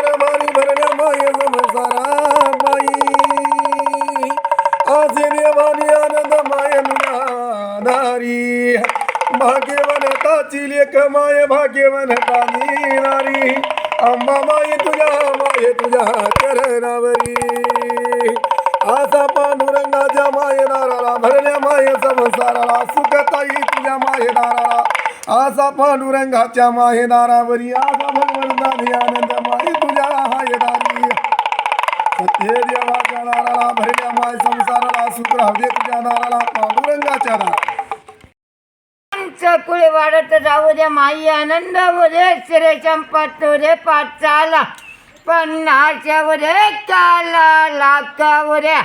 दार भारी भरण्या माय संसारा माई. आसे देवानी आनंद माय नारी. भाग्यवन ताची लेख माय भाग्यवन तानी नारी. अम्मा माय तुझ्या माय तुझ्या चरणावरी. आसा पांडुरंगाच्या माय नाराला भरण्या माय संसाराला सुखताई तुझ्या माय नाराला. आसा पांडुरंगाच्या माहेदारावरी आसा भगवंतानी आनंद संसाराला हवे तुझ्या दाराला पांडुरंगाच्या दाराला चकुळे वाढत जाऊ दे माई आनंद दे श्री चंपत दे पाचाला पन्नासच्या रे काला लाखा रे.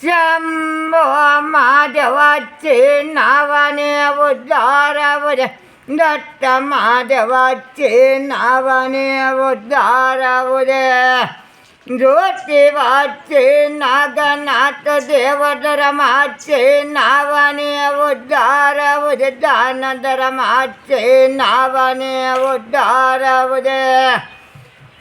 शंभो महादेवाचे नावाने उद्धारावर दत्त महादेवाचे नावाने उद्धारावर ज्योतिबाचे नागनाथ देवधर्माचे नावाने उद्धार उदे दान धर्माचे नावाने उद्धार उदे.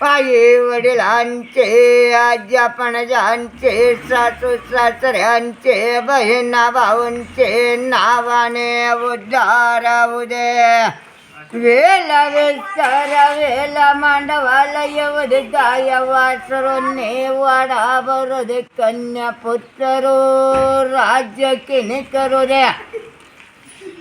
पायी वडिलांचे आज्या पणजांचे सासू सासऱ्यांचे बहिणा भाऊंचे नावाने उद्धार उदे. ವೇಲವೇಶ್ವರ ವೇಲ ಮಂಡವಾಲಯವುದು ದಾಯವಾಸರು ನೇವಾಡ ಬರುದು ಕನ್ಯಾ ಪುತ್ರರು ರಾಜ್ಯಕ್ಕೆ ನಿಕರುದೆ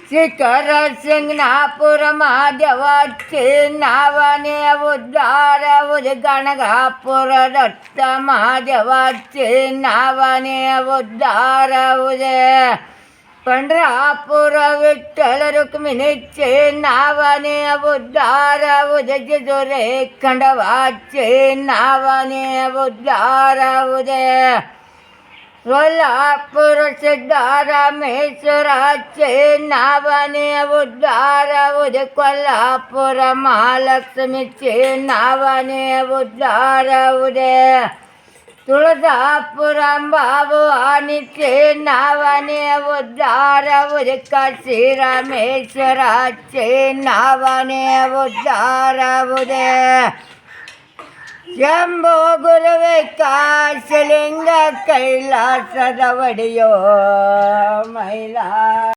ಶಿಖರ ಸಿಂಗ್ನಾಪುರ ಮಹಾದೇವಾಚಿ ನಾವನೇ ಉದ್ಧಾರವುದು ಗಣಗಾಪುರ ದತ್ತ ಮಹಾದೇವಾಚಿ ನಾವನೇ ಉದ್ಧಾರವುದೇ ಪಂಡ್ರಾಪುರ ವಿಠ್ಠಲರುಕ್ಮಿಣಿ ಚೇನ್ನಾವನೆ ಉದ್ಧಾರ ಉದಯ ದೊರೆ ಕಂಡವಾ ಚೇನ್ನಾವನೆ ಉದ್ಧಾರ ಉದಯ ಸೊಲ್ಲಾಪುರ ಸಿದ್ಧಾರಾಮೇಶ್ವರ ಚೇನ್ನಾವನೆ ಉದ್ಧಾರ ಉದಯ ಕೊಲ್ಲಾಪುರ ಮಹಾಲಕ್ಷ್ಮಿ ಚೇನ್ನಾವನೆ ಉದ್ಧಾರ ಉದಯ ತುಳಸಾಪುರಂಬಾವು ಅನಿತ್ಯ ನಾವನೇ ಉದ್ಧಾರವು ಕಾಶಿ ರಮೇಶ್ವರ ಚೇ ನಾವನೇ ಉದ್ಧಾರವುದೇ ಶಂಭೋ ಗುರುವೆ ಕಾಶಲಿಂಗ ಕೈಲಾಸದ ಒಡೆಯೋ ಮೈಲಾ